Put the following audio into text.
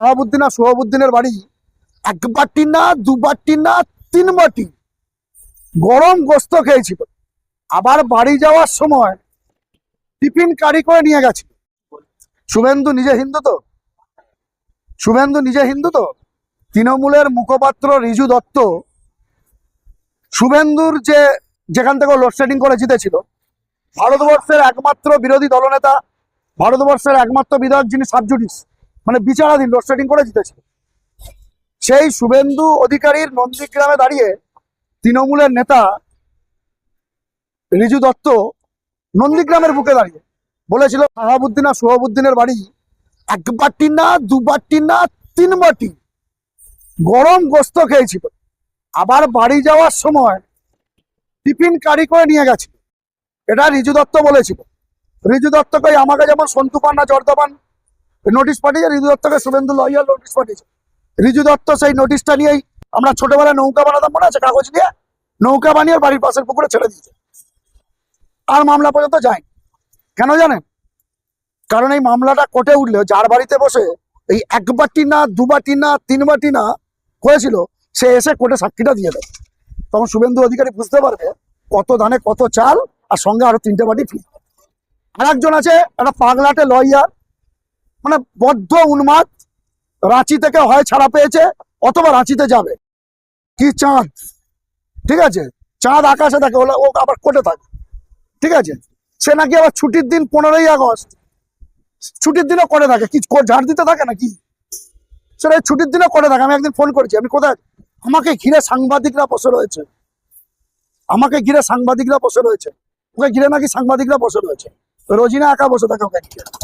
শাহাবুদ্দিন আর সোহাবুদ্দিনের বাড়ি একবারটি না দুবারটি না তিনবারটি গরম গোস্ত খেয়েছিল। আবার বাড়ি যাওয়ার সময় টিফিন কারি করে নিয়ে গেছে। শুভেন্দু নিজে হিন্দু তো? শুভেন্দু নিজে হিন্দু তো? তৃণমূলের মুখপাত্র রিজু দত্ত শুভেন্দুর যে যেখান থেকে লোডশেডিং করে জিতেছিল, ভারতবর্ষের একমাত্র বিরোধী দলনেতা, ভারতবর্ষের একমাত্র বিধায়ক যিনি সাবজুডিস মানে বিচারাধীন লোডশেডিং করে জিতেছিল সেই শুভেন্দু অধিকারীর নন্দীগ্রামে দাঁড়িয়ে তৃণমূলের নেতা রিজু দত্ত নন্দীগ্রামের বুকে দাঁড়িয়ে বলেছিল, শাহাবুদ্দিন আর সোহাবুদ্দিনের বাড়ি একবারটি না দুবারটি না তিনবারটি গরম গোস্ত খেয়েছিল। আবার বাড়ি যাওয়ার সময় টিফিন কারি করে নিয়ে গেছে এটা রিজু দত্ত বলেছিল। রিজু দত্তকে আমাকে যেমন সন্তু পান্না জর্দাবান নোটিশ পাঠিয়েছে, রিজু দত্তকে শুভেন্দু লয়াল নোটিশ পাঠিয়েছে। রিজু দত্ত সেই নোটিশটা নিয়েই আমরা ছোটবেলায় নৌকা বানাতাম, মনে আছে কাগজ নিয়ে? নৌকা বানিয়ে বাড়ির পাশের পুকুরে ছেড়ে দিয়েছে। আর মামলা পর্যন্ত যায়নি। কেন জানেন? কারণ এই মামলাটা কোর্টে উঠলে, যার বাড়িতে বসে এই একবারটি না দুবারটি না তিনবারটি না হয়েছিল সে এসে কোর্টে সাক্ষীটা দিয়ে দেয়। তখন শুভেন্দু অধিকারী বুঝতে পারবে কত ধানে কত চাল, আর সঙ্গে আরও তিনটে বাটি ফ্রি আর একজন আছে, একটা পাগলাটে লয়ার মানে বদ্ধ উন্মাদ রাঁচি থেকে হয় ছাড়া পেয়েছে, অথবা রাঁচিতে যাবে। কি চাঁদ? ঠিক আছে? চাঁদ আকাশে থাকে ওলা, ও আবার কোর্টে থাকে। ঠিক আছে? সে নাকি আবার ছুটির দিন পনেরোই আগস্ট। ছুটির দিনও করে থাকে। কি কো- ঝাড় দিতে থাকে নাকি? সেটা এই ছুটির দিনও করে থাকে। আমি একদিন ফোন করেছি, আমি কোথায়? আমাকে ঘিরে সাংবাদিকরা বসে রয়েছে। আমাকে ঘিরে সাংবাদিকরা বসে রয়েছে। ওকে ঘিরে নাকি সাংবাদিকরা বসে রয়েছে। রোজিনা একা বসে থাকে ওকে ঘিরে।